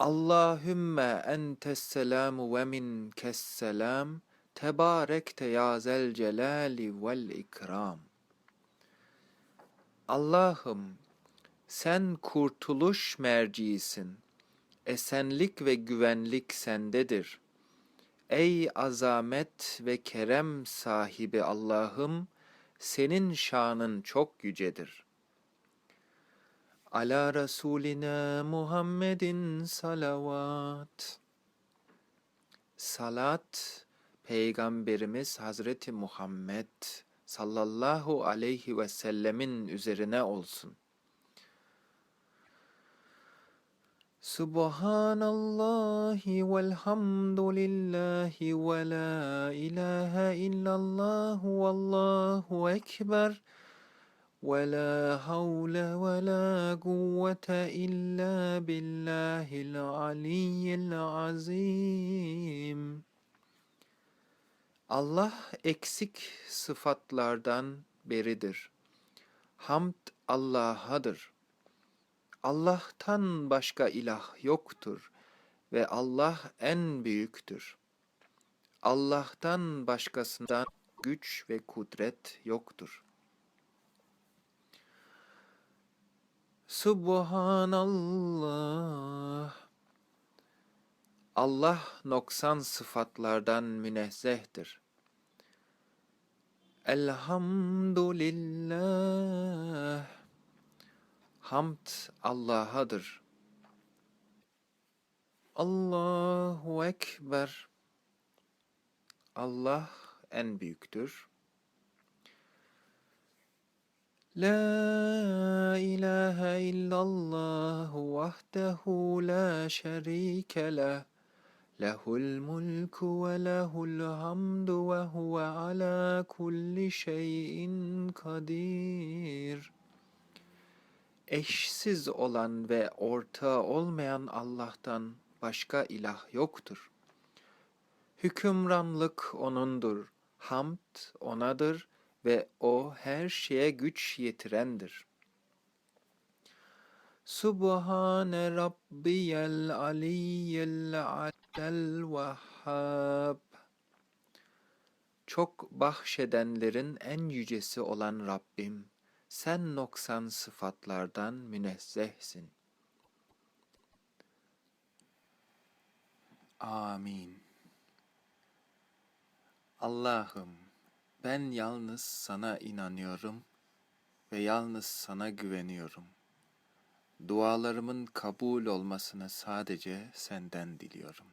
Allahümme entes selamu ve minkes selam. Tebarekte ya zel celali vel ikram. Allah'ım sen kurtuluş merciisin. Esenlik ve güvenlik sendedir. Ey azamet ve kerem sahibi Allah'ım, senin şanın çok yücedir. Ala Resulina Muhammedin salavat. Salat, Peygamberimiz Hazreti Muhammed sallallahu aleyhi ve sellemin üzerine olsun. Subhanallahi velhamdülillahi ve la ilahe illallah vallahu ekber havle ve la kuvvete illa billahil aliyyil azim. Allah eksik sıfatlardan beridir. Hamd Allah'adır. Allah'tan başka ilah yoktur ve Allah en büyüktür. Allah'tan başkasından güç ve kudret yoktur. Subhanallah. Allah noksan sıfatlardan münezzehtir. Elhamdülillah. Hamd Allah'adır. Allahu Ekber. Allah en büyüktür. La la şerike leh. Lehul mulku ve lehul hamdu ve huve ala kulli şeyin kadir. Eşsiz olan ve ortağı olmayan Allah'tan başka ilah yoktur. Hükümranlık O'nundur, hamd O'nadır ve O her şeye güç yetirendir. Subhane Rabbiyel Aliyyel Adel Vehhab Çok bahşedenlerin en yücesi olan Rabbim, sen noksan sıfatlardan münezzehsin. Amin. Allah'ım, ben yalnız sana inanıyorum ve yalnız sana güveniyorum. Dualarımın kabul olmasını sadece senden diliyorum.